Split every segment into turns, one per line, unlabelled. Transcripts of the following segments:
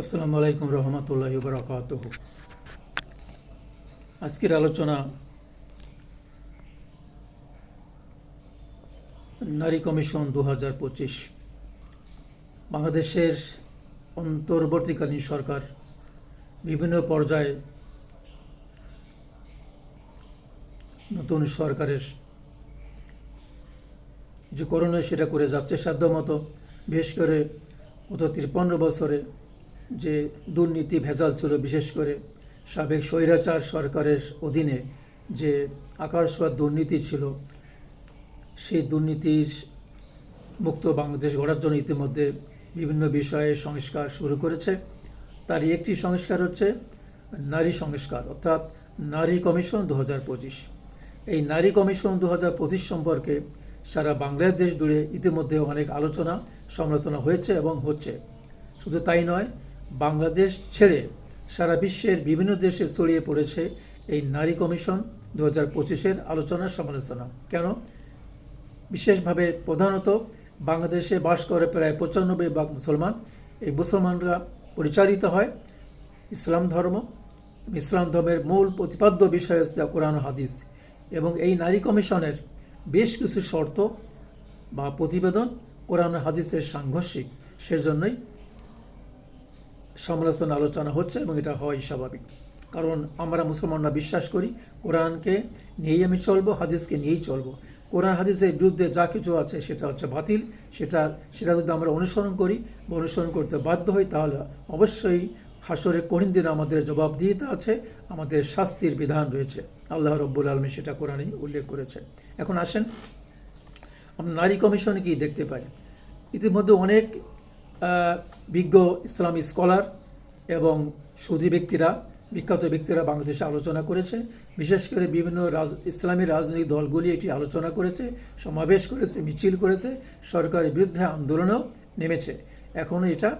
আসসালামু আলাইকুম রহমতুল্লাহ বরকাত আজকের আলোচনা নারী কমিশন দু হাজার পঁচিশ। বাংলাদেশের অন্তর্বর্তীকালীন সরকার বিভিন্ন পর্যায়ে নতুন সরকারের যে করণীয় সেটা করে যাচ্ছে। সাধ্যমতো বিশেষ করে গত তিপ্পান্ন বছরে যে দুর্নীতি ভেজাল ছিল বিশেষ করে সাবেক স্বৈরাচার সরকারের অধীনে যে আকার দুর্নীতি ছিল, সেই দুর্নীতির মুক্ত বাংলাদেশ গড়ার জন্য ইতিমধ্যে বিভিন্ন বিষয়ে সংস্কার শুরু করেছে। তারই একটি সংস্কার হচ্ছে নারী সংস্কার, অর্থাৎ নারী কমিশন দু হাজার পঁচিশ। এই নারী কমিশন দু হাজার পঁচিশ সম্পর্কে সারা বাংলাদেশ জুড়ে ইতিমধ্যে অনেক আলোচনা, সমালোচনা হয়েছে এবং হচ্ছে। শুধু তাই নয় বাংলাদেশ ছেড়ে সারা বিশ্বের বিভিন্ন দেশে ছড়িয়ে পড়েছে এই নারী কমিশন দু হাজার পঁচিশের আলোচনা সমালোচনা। কেন? বিশেষভাবে প্রধানত বাংলাদেশে বাস করে প্রায় পঁচানব্বই ভাগ মুসলমান। এই মুসলমানরা পরিচালিত হয় ইসলাম ধর্ম। ইসলাম ধর্মের মূল প্রতিপাদ্য বিষয় হচ্ছে কোরআন হাদিস। এবং এই নারী কমিশনের বেশ কিছু শর্ত বা প্রতিবেদন কোরআন হাদিসের সাংঘর্ষিক। সেজন্যই সমালোচনা, আলোচনা হচ্ছে এবং এটা হয় স্বাভাবিক। কারণ আমরা মুসলমানরা বিশ্বাস করি, কোরআনকে নিয়েই আমি চলবো, হাদিসকে নিয়েই চলবো। কোরআন হাদিসের বিরুদ্ধে যা কিছু আছে সেটা হচ্ছে বাতিল। সেটা সেটা যদি আমরা অনুসরণ করি বা অনুসরণ করতে বাধ্য হই, তাহলে অবশ্যই হাসরে কঠিন দিন আমাদের জবাবদিহিতা আছে, আমাদের শাস্তির বিধান রয়েছে। আল্লাহ রব্বুল আলমী সেটা কোরআনে উল্লেখ করেছে এখন আসেন, আমরা নারী কমিশনে কি দেখতে পাই? ইতিমধ্যে অনেক বিজ্ঞ ইসলামী স্কলার এবং সুধী ব্যক্তিরা, বিখ্যাত ব্যক্তিরা বাংলাদেশে আলোচনা করেছে। বিশেষ করে বিভিন্ন রাজ, ইসলামী রাজনৈতিক দলগুলি এটি আলোচনা করেছে, সমাবেশ করেছে, মিছিল করেছে, সরকারের বিরুদ্ধে আন্দোলনেও নেমেছে। এখনও এটা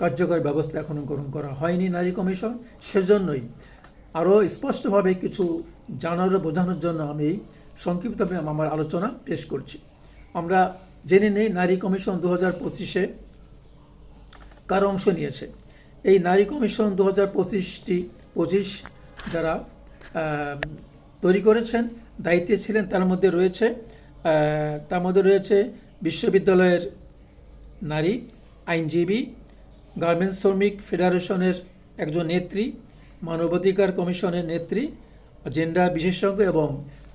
কার্যকর ব্যবস্থা এখনও গ্রহণ করা হয়নি নারী কমিশন। সেজন্যই আরও স্পষ্টভাবে কিছু জানার, বোঝানোর জন্য আমি সংক্ষিপ্তভাবে আমার আলোচনা পেশ করছি। আমরা জেনে নেই নারী কমিশন দু হাজার পঁচিশে কার অংশ নিয়েছে? এই নারী কমিশন দু হাজার পঁচিশটি, পঁচিশ যারা তৈরি করেছেন, দায়িত্বে ছিলেন, তার মধ্যে রয়েছে তার মধ্যে রয়েছে বিশ্ববিদ্যালয়ের নারী আইনজীবী, গার্মেন্টস শ্রমিক ফেডারেশনের একজন নেত্রী, মানবাধিকার কমিশনের নেত্রী, জেন্ডার বিশেষজ্ঞ এবং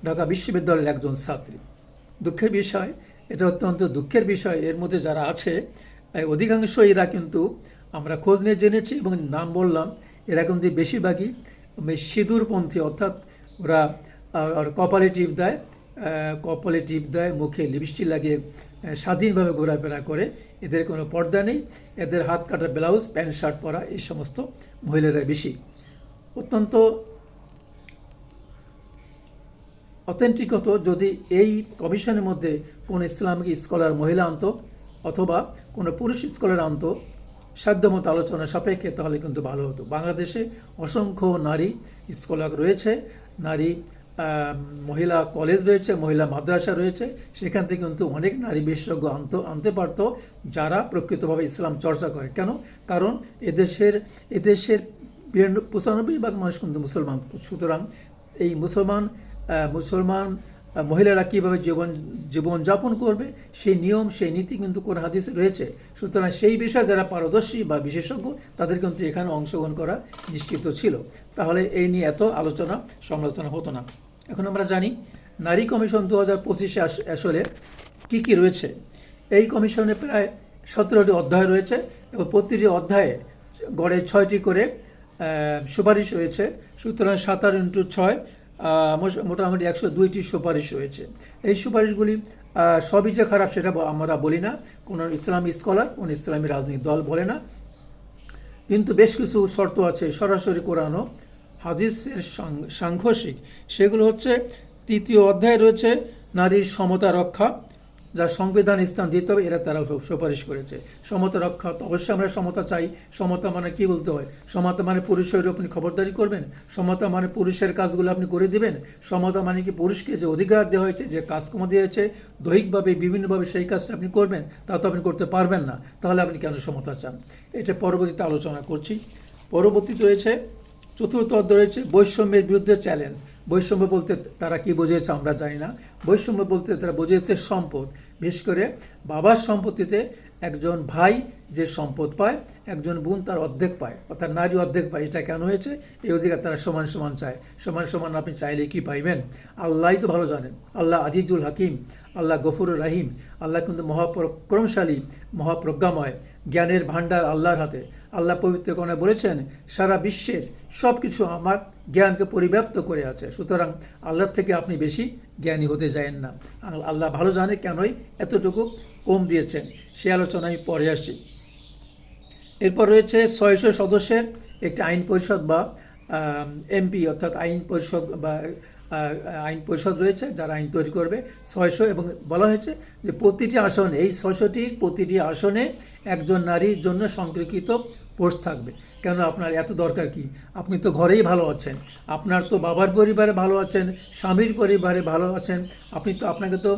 ঢাকা বিশ্ববিদ্যালয়ের একজন ছাত্রী। দুঃখের বিষয়, এটা অত্যন্ত দুঃখের বিষয়, এর মধ্যে যারা আছে অধিকাংশ এরা কিন্তু আমরা খোঁজ নিয়ে জেনেছি এবং নাম বললাম, এরা কিন্তু বেশিরভাগই সিঁদুরপন্থী, অর্থাৎ ওরা কপালে টিপ দেয় কপালে টিপ দেয়, মুখে লিপস্টিক লাগিয়ে স্বাধীনভাবে ঘোরাফেরা করে। এদের কোনো পর্দা নেই, এদের হাত কাটা ব্লাউজ, প্যান্ট, শার্ট পরা এই সমস্ত মহিলারা বেশি। অত্যন্ত অথেন্টিক হতো যদি এই কমিশনের মধ্যে কোন ইসলামিক স্কলার, মহিলা আনতো অথবা কোনো পুরুষ স্কলার আনতো সাধ্যমতো আলোচনা সাপেক্ষে, তাহলে কিন্তু ভালো হতো। বাংলাদেশে অসংখ্য নারী স্কলার রয়েছে, নারী মহিলা কলেজ রয়েছে, মহিলা মাদ্রাসা রয়েছে, সেখান থেকে কিন্তু অনেক নারী বিশেষজ্ঞ আনত, আনতে পারতো, যারা প্রকৃতভাবে ইসলাম চর্চা করে। কেন? কারণ এদেশের এদেশের পঁচানব্বই ভাগ মানুষ কিন্তু মুসলমান। সুতরাং এই মুসলমান মুসলমান মহিলারা কীভাবে জীবন জীবনযাপন করবে, সেই নিয়ম, সেই নীতি কিন্তু কোন হাদিসে রয়েছে। সুতরাং সেই বিষয়ে যারা পারদর্শী বা বিশেষজ্ঞ তাদের কিন্তু এখানে অংশগ্রহণ করা নিশ্চিত ছিল। তাহলে এই নিয়ে এত আলোচনা, সমালোচনা হতো না। এখন আমরা জানি, নারী কমিশন দু হাজার পঁচিশে আসলে কী কী রয়েছে? এই কমিশনে প্রায় সতেরোটি অধ্যায় রয়েছে এবং প্রতিটি অধ্যায়ে গড়ে ছয়টি করে সুপারিশ রয়েছে। সুতরাং সাতার ইন্টু ছয় মোটামুটি একশো দুইটি সুপারিশ রয়েছে। এই সুপারিশগুলি সবই যে খারাপ সেটা আমরা বলি না। কোনো ইসলামী স্কলার, কোনো ইসলামী রাজনৈতিক দল বলে না। কিন্তু বেশ কিছু শর্ত আছে। সরাসরি কোরআনও, হাদিসের সাংঘর্ষিক। সেগুলো হচ্ছে, তৃতীয় অধ্যায়ে রয়েছে, নারীর সমতা রক্ষা। যা সংবিধান স্থান দিতে হবে এরা তারা সুপারিশ করেছে। সমতা রক্ষা অবশ্যই আমরা সমতা চাই। সমতা মানে কি বলতে হয়? সমতা মানে পুরুষের আপনি খবরদারি করবেন। সমতা মানে পুরুষের কাজগুলো আপনি করে দিবেন। সমতা মানে কি পুরুষকে যে অধিকার দেওয়া হয়েছে, যে কাজকর্ম দিয়েছে দৈহিকভাবে, বিভিন্নভাবে সেই কাজটা আপনি করবেন, তা তো আপনি করতে পারবেন না। তাহলে আপনি কেন সমতা চান? এটা পরবর্তীতে আলোচনা করছি। পরবর্তীতে রয়েছে চতুর্থ অধ্যায় রয়েছে বৈষম্যের বিরুদ্ধে চ্যালেঞ্জ বৈষম্য বলতে তারা কি বোঝেছে আমরা জানি না। বৈষম্য বলতে তারা বোঝেছে সম্পদ। বিশেষ করে বাবার সম্পত্তিতে একজন ভাই যে সম্পদ পায়, একজন বোন তার অর্ধেক পায়। অর্থাৎ নারী অর্ধেক পায়। এটা কেন হয়েছে? এই অধিকার তারা সমান সমান চায়। সমান সমান আপনি চাইলে কি পাইবেন? আল্লাহই তো ভালো জানেন। আল্লাহ আজিজুল হাকিম, আল্লাহ গফুর রাহিম, আল্লাহ কিন্তু মহাপরাক্রমশালী, মহাপ্রজ্ঞাময়, জ্ঞানের ভাণ্ডার আল্লাহর হাতে। আল্লাহ পবিত্র কোণে বলেছেন, সারা বিশ্বের সব কিছু আমার জ্ঞানকে পরিব্যাপ্ত করে আছে। সুতরাং আল্লাহর থেকে আপনি বেশি জ্ঞানী হতে যায়েন না। আল্লাহ ভালো জানে কেনই এতটুকু। কম দিয়েছেন। সে আলোচনা আমি পরে আসছি। এরপর রয়েছে ছয়শো সদস্যের একটি আইন পরিষদ বা এমপি অর্থাৎ আইন পরিষদ বা আইন পরিষদ রয়েছে যারা আইন তৈরি করবে। ছয়শো এবং বলা হয়েছে যে প্রতিটি আসনে, এই ছয়শোটির প্রতিটি আসনে একজন নারীর জন্য সংরক্ষিত পোস্ট থাকবে। কেন আপনার এত দরকার কি? আপনি তো ঘরেই ভালো আছেন। আপনার তো বাবার পরিবারে ভালো আছেন, স্বামীর পরিবারে ভালো আছেন। আপনি তো আপনাকে তো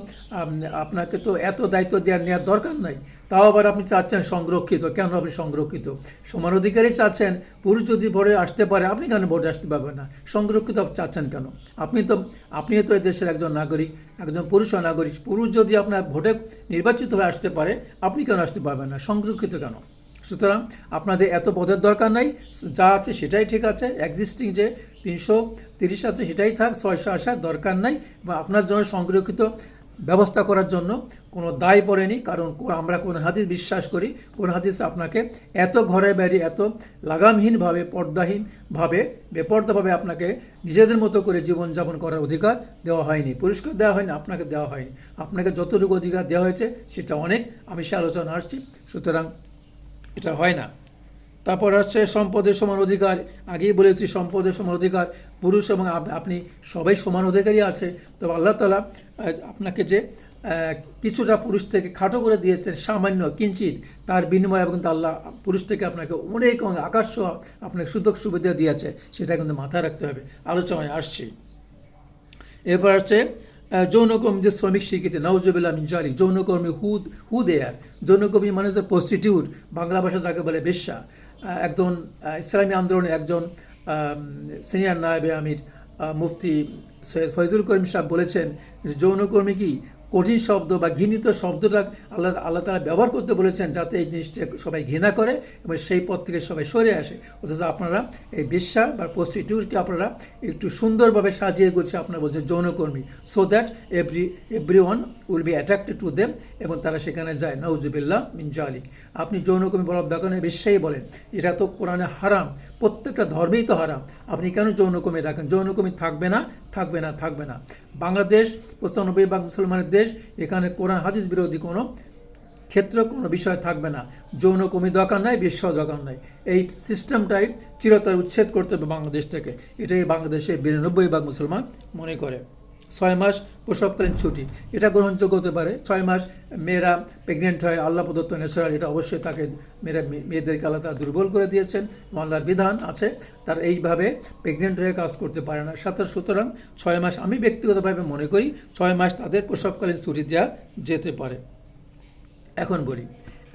আপনাকে তো এত দায়িত্ব দেওয়ার নেওয়ার দরকার নাই। তাও আবার আপনি চাচ্ছেন সংরক্ষিত। কেন আপনি সংরক্ষিত? সমান অধিকারই চাচ্ছেন, পুরুষ যদি ভোটে আসতে পারে, আপনি কেন ভোটে আসতে পারবেন না? সংরক্ষিত চাচ্ছেন কেন? আপনি তো আপনি তো দেশের একজন নাগরিক, একজন পুরুষ নাগরিক। পুরুষ যদি আপনার ভোটে নির্বাচিত হয়ে আসতে পারে, আপনি কেন আসতে পারবেন না? সংরক্ষিত কেন? সুতরাং আপনাদের এত পদের দরকার নাই, যা আছে সেটাই ঠিক আছে এক্সিস্টিং যে তিনশো তিরিশ আছে সেটাই থাক, ছয়শো আসার দরকার নাই, বা আপনার জন্য সংরক্ষিত ব্যবস্থা করার জন্য কোনো দায় পড়েনি, কারণ আমরা কোন হাদিস বিশ্বাস করি, কোন হাদিস আপনাকে এত ঘরে বাইরে এত লাগামহীনভাবে পর্দাহীনভাবে বেপর্দাভাবে আপনাকে নিজেদের মতো করে জীবনযাপন করার অধিকার দেওয়া হয়নি, পুরস্কার দেওয়া হয়নি, আপনাকে দেওয়া হয়নি। আপনাকে যতটুকু অধিকার দেওয়া হয়েছে, সেটা অনেক, আমি সে আলোচনা আসছি। সুতরাং এটা হয় না। তারপর হচ্ছে সম্পদের সমান অধিকার। আগেই বলেছি, সম্পদের সমান অধিকার পুরুষ এবং আপনি সবাই সমান অধিকারী আছে। তবে আল্লাহ তালা আপনাকে যে কিছুটা পুরুষ থেকে খাটো করে দিয়েছেন, সামান্য, কিঞ্চিত, তার বিনিময়ে কিন্তু আল্লাহ পুরুষ থেকে আপনাকে অনেক অনেক আকাশ আপনাকে সুযোগ সুবিধা দিয়েছে। সেটা কিন্তু মাথায় রাখতে হবে। আলোচনায় আসছি। এরপর হচ্ছে আহ, যৌনকর্মীদের শ্রমিক স্বীকৃতি নওজবিল্লা মিনজারি যৌনকর্মী হুদ হু দেয়ার যৌনকর্মী মানে হচ্ছে প্রস্টিটিউট বাংলা ভাষা যাকে বলে বেশ্যা। একজন ইসলামী আন্দোলনের একজন সিনিয়র নায়েবে আমির মুফতি সৈয়দ ফয়জুল করিম সাহেব বলেছেন যে যৌনকর্মী কি? কঠিন শব্দ বা ঘৃণিত শব্দটা আল্লাহ আল্লাহ তালা ব্যবহার করতে বলেছেন যাতে এই জিনিসটা সবাই ঘৃণা করে এবং সেই পথ থেকে সবাই সরে আসে। অথচ আপনারা এই বিশ্বাস বা প্রস্টিটিউটকে আপনারা একটু সুন্দরভাবে সাজিয়ে গুছিয়ে আপনারা বলছেন যৌনকর্মী। So that every every one will be attracted to them এবং তারা সেখানে যায়। নওজুবিল্লাহ মিনজালি আপনি যৌনকর্মী বলার দোকানে বিশ্বাই বলেন। এটা তো কোরআনে হারাম। প্রত্যেকটা ধর্মেই তো হারাম। আপনি কেন যৌনকর্মী রাখেন? যৌনকর্মী থাকবে না থাকবে না থাকবে না। বাংলাদেশ, পঁচানব্বই ভাগ মুসলমানের দেশ, এখানে কোরআন, হাদিস বিরোধী কোনো ক্ষেত্র, কোনো বিষয় থাকবে না। যৌন কমি দরকার নাই বিশ্ব দরকার নাই। এই সিস্টেমটাই চিরতর উচ্ছেদ করতে হবে বাংলাদেশ থেকে। এটাই বাংলাদেশে বিরানব্বই ভাগ মুসলমান মনে করে। ছয় মাস প্রসবকালীন ছুটি। এটা গ্রহণযোগ্য হতে পারে। ছয় মাস মেয়েরা প্রেগনেন্ট হয় আল্লাহ প্রদত্ত ন্যাচারাল এটা অবশ্যই তাকে মেয়েরা মেয়েদেরকে আল্লাহ তালা দুর্বল করে দিয়েছেন। আল্লাহর বিধান আছে। তার এইভাবে প্রেগনেন্ট হয়ে কাজ করতে পারে না। সাথে সুতরাং ছয় মাস আমি ব্যক্তিগতভাবে মনে করি ছয় মাস তাদের প্রসবকালীন ছুটি দেওয়া যেতে পারে। এখন বলি,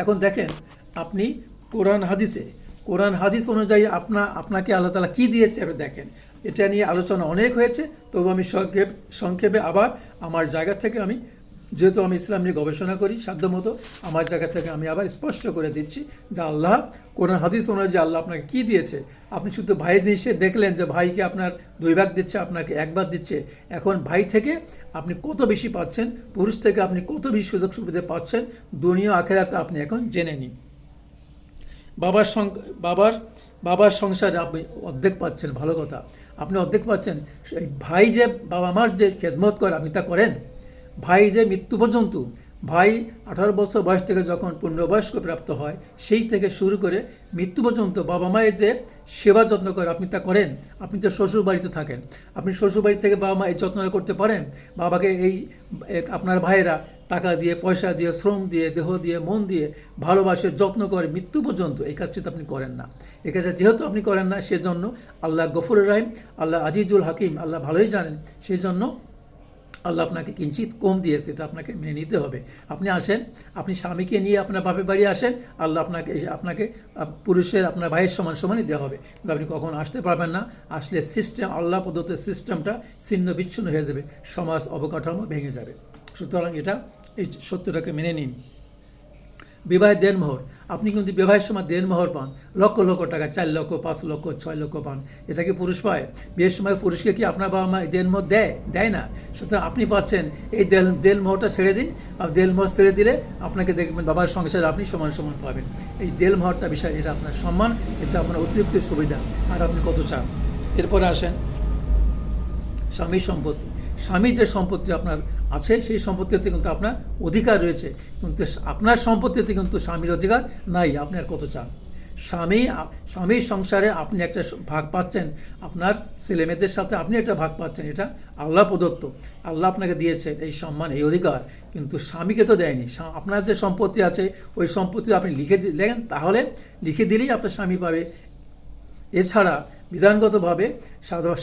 এখন দেখেন আপনি কোরআন হাদিসে, কোরআন হাদিস অনুযায়ী আপনা, আপনাকে আল্লাহ তালা কী দিয়েছে আপনি দেখেন। এটা নিয়ে আলোচনা অনেক হয়েছে, তবু আমি সংক্ষেপ, সংক্ষেপে আবার আমার জায়গা থেকে আমি, যেহেতু আমি ইসলাম নিয়ে গবেষণা করি সাধ্যমতো, আমার জায়গা থেকে আমি আবার স্পষ্ট করে দিচ্ছি যে আল্লাহ, কোরআন, হাদিস অনুযায়ী আল্লাহ আপনাকে কী দিয়েছে, আপনি শুধু ভাই জিনিসে দেখলেন যে ভাইকে আপনার দুই ভাগ দিচ্ছে, আপনাকে একবার দিচ্ছে, এখন ভাই থেকে আপনি কত বেশি পাচ্ছেন, পুরুষ থেকে আপনি কত বেশি সুযোগ সুবিধা পাচ্ছেন, দুনিয়া, আখেরাতে আপনি এখন জেনে নিন। বাবার সং, বাবার বাবার সংসারে আপনি অর্ধেক পাচ্ছেন, ভালো কথা। আপনি অর্ধেক পাচ্ছেন। ভাই যে বাবা মার যে খেদমত করে, আপনি তা করেন। ভাই যে মৃত্যু পর্যন্ত ভাই আঠারো বছর বয়স থেকে যখন পূর্ণবয়স্ক প্রাপ্ত হয়, সেই থেকে শুরু করে মৃত্যু পর্যন্ত বাবা মায়ের যে সেবা যত্ন করে আপনি তা করেন, আপনি তো শ্বশুর বাড়িতে থাকেন। আপনি শ্বশুর বাড়ি থেকে বাবা মা এই যত্নটা করতে পারেন? বাবাকে এই আপনার ভাইয়েরা টাকা দিয়ে, পয়সা দিয়ে, শ্রম দিয়ে, দেহ দিয়ে, মন দিয়ে ভালোবাসে, যত্ন করে মৃত্যু পর্যন্ত এই কাজটি তো আপনি করেন না। এই কাজটা যেহেতু আপনি করেন না, সেজন্য আল্লাহ গফুর রাহিম, আল্লাহ আজিজুল হাকিম, আল্লাহ ভালোই জানেন সেই জন্য আল্লাহ আপনাকে কিঞ্চিত কম দিয়েছে এটা আপনাকে মেনে নিতে হবে। আপনি আসেন, আপনি স্বামীকে নিয়ে আপনার বাপের বাড়ি আসেন, আল্লাহ আপনাকে আপনাকে পুরুষের আপনার ভাইয়ের সমান সমানই দেওয়া হবে। আপনি কখন আসতে পারবেন না, আসলে সিস্টেম আল্লাহ প্রদত্ত সিস্টেমটা ছিন্ন বিচ্ছিন্ন হয়ে যাবে, সমাজ অবকাঠামো ভেঙে যাবে। সুতরাং এটা এই সত্যটাকে মেনে নিন। বিবাহের দেনমোহর আপনি কিন্তু বিবাহের সময় দেনমোহর পান। লক্ষ লক্ষ টাকা, চার লক্ষ, পাঁচ লক্ষ, ছয় লক্ষ পান। এটা কি পুরুষ পায়? বিয়ের সময় পুরুষকে কি আপনার বাবা মা দেনমোহর দেয়? দেয় না। সুতরাং আপনি পাচ্ছেন এই দেল দেলমোহরটা ছেড়ে দিন। আর দেলমোহর ছেড়ে দিলে আপনাকে দেখবেন বাবার সংসারে আপনি সমান সমান পাবেন। এই দেলমোহরটা বিষয়, এটা আপনার সম্মান, এটা আপনার অতিরিক্ত সুবিধা। আর আপনি কত চান? এরপরে আসেন স্বামীর সম্পত্তি। স্বামীর যে সম্পত্তি আপনার আছে, সেই সম্পত্তিতে কিন্তু আপনার অধিকার রয়েছে। কিন্তু আপনার সম্পত্তিতে কিন্তু স্বামীর অধিকার নাই, আপনি আর কত চান? স্বামী, স্বামীর সংসারে আপনি একটা ভাগ পাচ্ছেন, আপনার ছেলেমেয়েদের সাথে আপনি একটা ভাগ পাচ্ছেন, এটা আল্লাহ প্রদত্ত। আল্লাহ আপনাকে দিয়েছে এই সম্মান, এই অধিকার, কিন্তু স্বামীকে তো দেয়নি। আপনার যে সম্পত্তি আছে, ওই সম্পত্তি আপনি লিখে দিলেন তাহলে লিখে দিলেই আপনার স্বামী পাবে। এছাড়া বিধানগতভাবে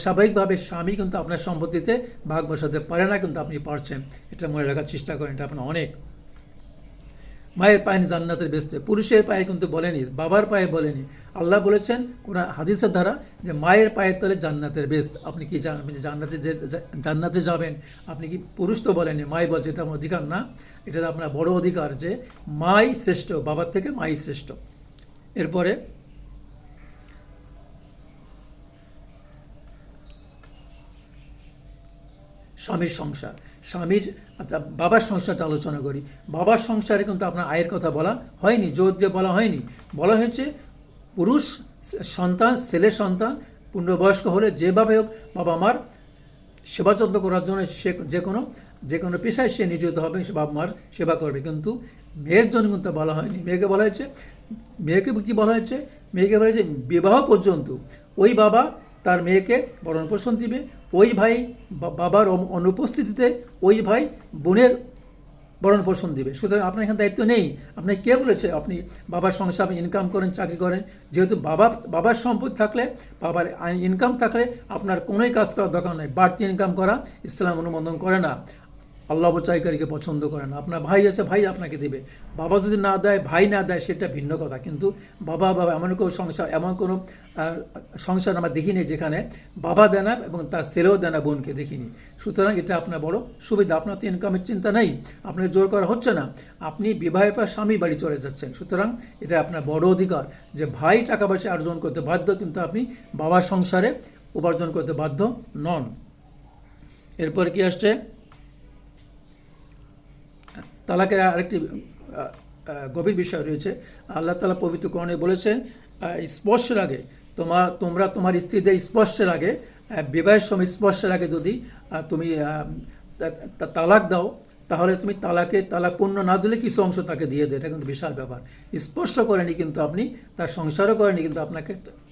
স্বাভাবিকভাবে স্বামী কিন্তু আপনার সম্পত্তিতে ভাগ বসাতে পারে না কিন্তু আপনি পারছেন। এটা মনে রাখার চেষ্টা করেন, এটা আপনার অনেক। মায়ের পায়ে জান্নাতের বেস্তে। পুরুষের পায়ে কিন্তু বলেনি, বাবার পায়ে বলেনি। আল্লাহ বলেছেন, কোন হাদিসের দ্বারা যে মায়ের পায়ের তলে জান্নাতের বেস্ট আপনি কি জান্নাতে যে জান্নাতে যাবেন, আপনি কি পুরুষ তো বলেনি মাই বলছে এটা আমার অধিকার না এটা আপনার বড় অধিকার যে, মাই শ্রেষ্ঠ, বাবার থেকে মাই শ্রেষ্ঠ। এরপরে স্বামীর সংসার। স্বামীর আচ্ছা বাবার সংসারটা আলোচনা করি। বাবার সংসারে কিন্তু আপনার আয়ের কথা বলা হয়নি, জোর দিয়ে বলা হয়নি। বলা হয়েছে, পুরুষ, সন্তান, ছেলে সন্তান, পূর্ণবয়স্ক হলে যেভাবে হোক বাবা মার সেবা যত্ন করার জন্য সে যে কোনো যে কোনো পেশায় সে নিয়োজিত হবে, সে বাবা মার সেবা করবে। কিন্তু মেয়ের জন্য কিন্তু বলা হয়নি। মেয়েকে বলা হয়েছে, মেয়েকে কি বলা হয়েছে? মেয়েকে বলা হয়েছে, বিবাহ পর্যন্ত ওই বাবা তার মেয়েকে ভরণ পোষণ দিবে। ওই ভাই বাবার অনু- অনুপস্থিতিতে ওই ভাই বোনের ভরণ পোষণ দিবে। সুতরাং আপনার এখানে দায়িত্ব নেই। আপনাকে কে বলেছে? আপনি বাবার সংসার ইনকাম করেন, চাকরি করেন। যেহেতু বাবা, বাবার সম্পদ থাকলে, বাবার ইনকাম থাকলে আপনার কোনোই কাজ করার দরকার নেই। বাড়তি ইনকাম করা ইসলাম অনুমোদন করে না। আল্লাহ বচাইকারীকে পছন্দ করে না। আপনার ভাই আছে, ভাই আপনাকে দিবে। বাবা যদি না দেয়, ভাই না দেয়, সেটা ভিন্ন কথা। কিন্তু বাবা বাবা এমন কোনো সংসার, এমন কোনো সংসার আমরা দেখিনি যেখানে বাবা দেয় না এবং তার ছেলেও দেয় না, বোনকে দেখিনি। সুতরাং এটা আপনার বড় সুবিধা। আপনার তো ইনকামের চিন্তা নেই। আপনাকে জোর করা হচ্ছে না। আপনি বিবাহের পর স্বামী বাড়ি চলে যাচ্ছেন। সুতরাং এটা আপনার বড় অধিকার যে ভাই টাকা পয়সা অর্জন করতে বাধ্য, কিন্তু আপনি বাবার সংসারে উপার্জন করতে বাধ্য নন। এরপর কি আসছে? তালাকের আরেকটি গভীর বিষয় রয়েছে। আল্লাহ তালা পবিত্র কোরআনে বলেছেন স্পর্শের আগে তোমার তোমরা তোমার স্ত্রীদের স্পর্শের আগে বিবাহের সময় স্পর্শের আগে যদি তুমি তালাক দাও, তাহলে তুমি তালাকে, তালাক পূর্ণ না দিলে কিছু অংশ তাকে দিয়ে দেয়। এটা কিন্তু বিশাল ব্যাপার। স্পর্শ করেনি কিন্তু আপনি, তার সংসারও করেনি কিন্তু আপনাকে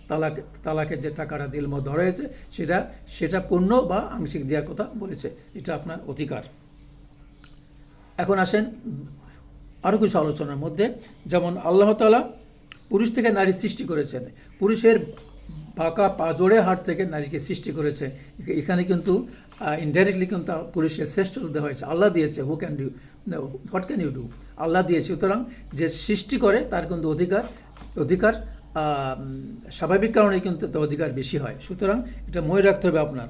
তালাক, তালাকের যে টাকাটা দিল মত ধরা হয়েছে, সেটা সেটা পূর্ণ বা আংশিক দেওয়ার কথা বলেছে। এটা আপনার অধিকার। এখন আসেন আরও কিছু আলোচনার মধ্যে। যেমন আল্লাহ তালা পুরুষ থেকে নারী সৃষ্টি করেছেন। পুরুষের বাঁকা পাজোড়ে হাট থেকে নারীকে সৃষ্টি করেছে। এখানে কিন্তু ইনডাইরেক্টলি কিন্তু পুরুষের শ্রেষ্ঠতা দেওয়া হয়েছে। আল্লাহ দিয়েছে who can do what can you do Allah দিয়েছে, সুতরাং যে সৃষ্টি করে তার কিন্তু অধিকার অধিকার স্বাভাবিক কারণে কিন্তু তার অধিকার বেশি হয়। সুতরাং এটা মনে রাখতে হবে আপনার।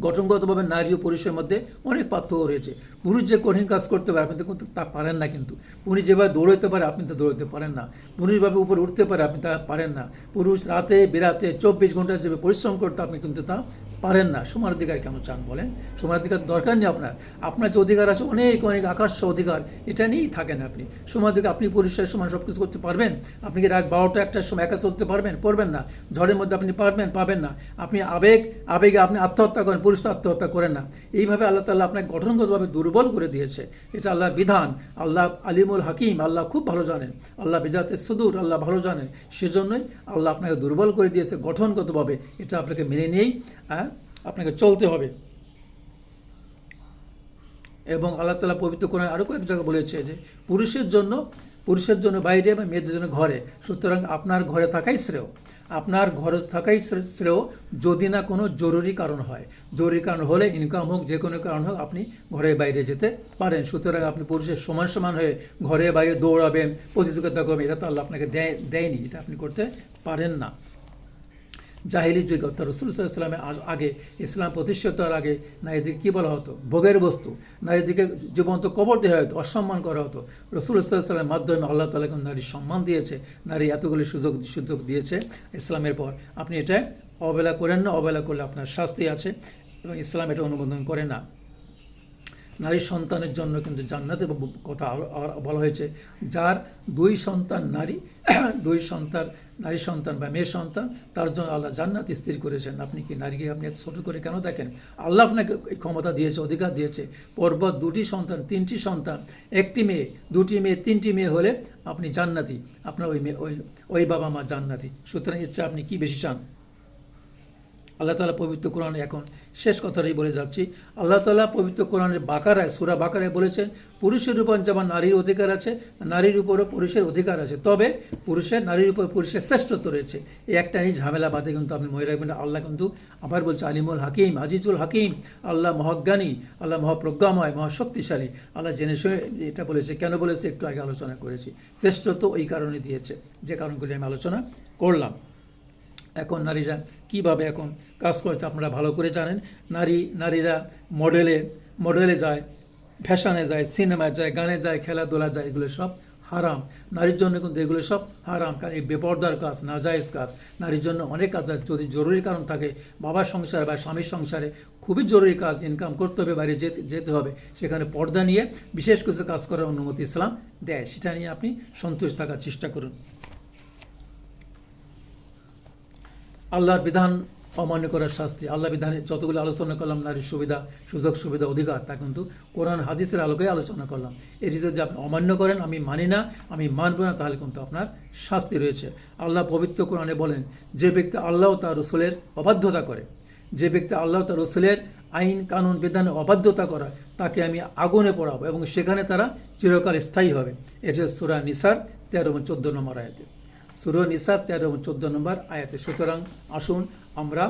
গঠনগতভাবে নারী ও পুরুষের মধ্যে অনেক পার্থক্য রয়েছে। পুরুষ যে কঠিন কাজ করতে পারে, আপনি কিন্তু তা পারেন না কিন্তু। পুরুষ যেভাবে দৌড়াতে পারে, আপনি তা দৌড়াতে পারেন না। পুরুষভাবে উপরে উঠতে পারে, আপনি তা পারেন না। পুরুষ রাতে, বেরাতে, চব্বিশ ঘণ্টা যেভাবে পরিশ্রম করতে, আপনি কিন্তু তা পারেন না। সমান অধিকার কেন চান বলেন? সমান অধিকার দরকার নেই আপনার। আপনার যে অধিকার আছে, অনেক অনেক আকাশ অধিকার, এটা নিয়েই থাকেন আপনি। সমান অধিকার, আপনি পুরুষের সমান সব কিছু করতে পারবেন? আপনি কি রাত বারোটা একটার সময় একা চলতে পারবেন? পারবেন না। ঝড়ের মধ্যে আপনি পারবেন, পাবেন না। আপনি আবেগ, আবেগে আপনি আত্মহত্যা করেন। পুরুষ তো আত্মহত্যা করেন না। এইভাবে আল্লাহ তাল্লাহ আপনাকে গঠনগতভাবে দুর্বল করে দিয়েছে। এটা আল্লাহর বিধান। আল্লাহ আলিমুল হাকিম আল্লাহ খুব ভালো জানেন। আল্লাহ বেজাতে সুদূর আল্লাহ ভালো জানেন। সেজন্যই আল্লাহ আপনাকে দুর্বল করে দিয়েছে গঠনগতভাবে। এটা আপনাকে মেনে নিয়েই হ্যাঁ, আপনাকে চলতে হবে। এবং আল্লাহ তালা পবিত্র কোরআন আরও কয়েক জায়গায় বলেছে যে পুরুষের জন্য পুরুষের জন্য বাইরে এবং মেয়েদের জন্য ঘরে। সুতরাং আপনার ঘরে থাকাই শ্রেয়। আপনার ঘরে থাকাই শ্রেয় যদি না কোনো জরুরি কারণ হয়। জরুরি কারণ হলে ইনকাম হোক, যে কোনো কারণ হোক, আপনি ঘরের বাইরে যেতে পারেন। সুতরাং আপনি পুরুষের সমান সমান হয়ে ঘরে বাইরে দৌড়াবেন, প্রতিযোগিতা করবেন, এটা তো আল্লাহ আপনাকে দেয়, দেয়নি, এটা আপনি করতে পারেন না। জাহিলি যুগে, অর্থাৎ রসুল সাল্লামের আগে ইসলাম প্রতিষ্ঠিত হওয়ার আগে নারীদেরকে কী বলা হতো? ভোগের বস্তু। নারীদেরকে জীবন্ত কবর দেওয়া হতো, অসম্মান করা হতো। রসুল সাল্লামের মাধ্যমে আল্লাহ তালা নারী সম্মান দিয়েছে। নারী এতগুলি সুযোগ সুযোগ দিয়েছে ইসলামের পর। আপনি এটা অবহেলা করেন না, অবহেলা করলে আপনার শাস্তি আছে এবং ইসলাম এটা অনুমোদন করে না। নারী সন্তানের জন্য কিন্তু জান্নাতের ব- কথা বলা হয়েছে, যার দুই সন্তান নারী, দুই সন্তান নারী সন্তান বা মেয়ে সন্তান, তার জন্য আল্লাহ জান্নাত স্থির করেছেন। আপনি কি নারীকে আপনি ছোট করে কেন দেখেন? আল্লাহ আপনাকে ক্ষমতা দিয়েছে, অধিকার দিয়েছে। পর্বত দুটি সন্তান, তিনটি সন্তান, একটি মেয়ে, দুটি মেয়ে, তিনটি মেয়ে হলে আপনি জান্নাতি। আপনার ওই মেয়ে, ওই ওই বাবা মা জান্নাতি। সুতরাং ইচ্ছা আপনি কি বেশি চান? আল্লাহ তালা পবিত্র কোরআনে এখন শেষ কথাটাই বলে যাচ্ছি। আল্লাহ তালা পবিত্র কোরআনের বাকারায়, সুরা বাকারায় বলেছেন, পুরুষের উপর যেমন নারীর অধিকার আছে, নারীর উপরও পুরুষের অধিকার আছে। তবে পুরুষের, নারীর উপর পুরুষের শ্রেষ্ঠত্ব রয়েছে। এই একটা এই ঝামেলা বাদে কিন্তু আপনি মনে রাখবেন আল্লাহ কিন্তু আবার বলছে, আলিমুল হাকিম, আজিজুল হাকিম, আল্লাহ মহাজ্ঞানী, আল্লাহ মহাপ্রজ্ঞাময়, মহাশক্তিশালী। আল্লাহ জেনে শুনে এটা বলেছে। কেন বলেছে? একটু আগে আলোচনা করেছি। শ্রেষ্ঠত্ব ওই কারণে দিয়েছে। যে কারণগুলি আমি আলোচনা করলাম। এখন নারীরা কীভাবে এখন কাজ করছে আপনারা ভালো করে জানেন। নারী, নারীরা মডেলে মডেলে যায় ফ্যাশনে যায় সিনেমায় যায়, গানে যায়, খেলাধুলা যায়, এগুলো সব হারাম। নারীর জন্য কিন্তু এগুলো সব হারাম, কারণ এই বেপর্দার কাজ, নাজায়েজ কাজ। নারীর জন্য অনেক কাজ আছে, যদি জরুরি কারণ থাকে, বাবার সংসারে বা স্বামীর সংসারে খুবই জরুরি কাজ ইনকাম করতে হবে বাইরে যেতে যেতে হবে। সেখানে পর্দা নিয়ে বিশেষ কিছু কাজ করার অনুমতি ইসলাম দেয়। সেটা নিয়ে আপনি সন্তুষ্ট থাকার চেষ্টা করুন। আল্লাহর বিধান অমান্য করার শাস্তি আল্লাহ বিধানে যতগুলো আলোচনা করলাম, নারীর সুবিধা, সুযোগ সুবিধা, অধিকার, তা কিন্তু কোরআন, হাদিসের আলোকে আলোচনা করলাম। এটি যদি আপনি অমান্য করেন, আমি মানি না, আমি মানব না, তাহলে কিন্তু আপনার শাস্তি রয়েছে। আল্লাহ পবিত্র কোরআনে বলেন, যে ব্যক্তি আল্লাহ তার রসুলের অবাধ্যতা করে, যে ব্যক্তি আল্লাহ তার রসুলের আইন, কানুন, বিধানে অবাধ্যতা করা, তাকে আমি আগুনে পড়াবো এবং সেখানে তারা চিরকাল স্থায়ী হবে। এটি সুরা নিসার, তেরো চোদ্দ নম্বর আয়াতে। সুর নিসা তেরো এবং চোদ্দ নম্বর আয়াতে। সুতরাং আসুন আমরা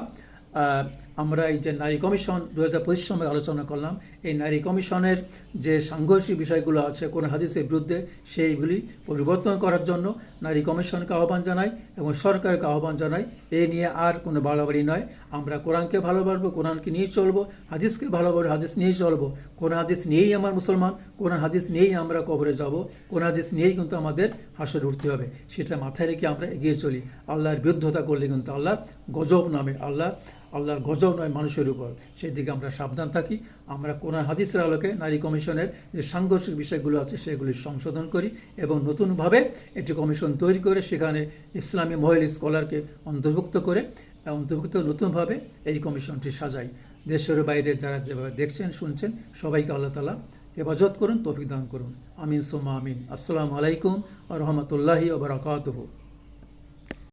আমরা এই যে নারী কমিশন দু হাজার পঁচিশ সময় আলোচনা করলাম, এই নারী কমিশনের যে সাংঘর্ষিক বিষয়গুলো আছে, কোন হাদিসের বিরুদ্ধে সেইগুলি পরিবর্তন করার জন্য নারী কমিশনকে আহ্বান জানাই এবং সরকারকে আহ্বান জানাই। এই নিয়ে আর কোনো বাড়াবাড়ি নয়। আমরা কোরআনকে ভালোবাসবো, কোরআনকে নিয়েই চলবো, হাদিসকে ভালোবাসবো, হাদিস নিয়েই চলবো। কোন হাদিস নিয়েই আমার মুসলমান, কোন হাদিস নিয়েই আমরা কবরে যাব, কোন হাদিস নিয়েই কিন্তু আমাদের হাসরে উঠতে হবে। সেটা মাথায় রেখে আমরা এগিয়ে চলি। আল্লাহর বিরুদ্ধতা করলে কিন্তু আল্লাহ গজব নামে আল্লাহ আল্লাহর গজব নয় মানুষের উপর। সেই দিকে আমরা সাবধান থাকি। আমরা কোরআন, হাদিসের আলোকে নারী কমিশনের যে সাংঘর্ষিক বিষয়গুলো আছে, সেগুলি সংশোধন করি এবং নতুনভাবে একটি কমিশন তৈরি করে সেখানে ইসলামী মহিলা স্কলারকে অন্তর্ভুক্ত করে, অন্তর্ভুক্ত নতুনভাবে এই কমিশনটি সাজাই। দেশের বাইরে যারা যেভাবে দেখছেন, শুনছেন, সবাইকে আল্লাহ তালা হেফাজত করুন, তৌফিক দান করুন। আমিন সোমা আমিন। আসসালামু আলাইকুম রহমতুল্লাহি ওবরাকাতহ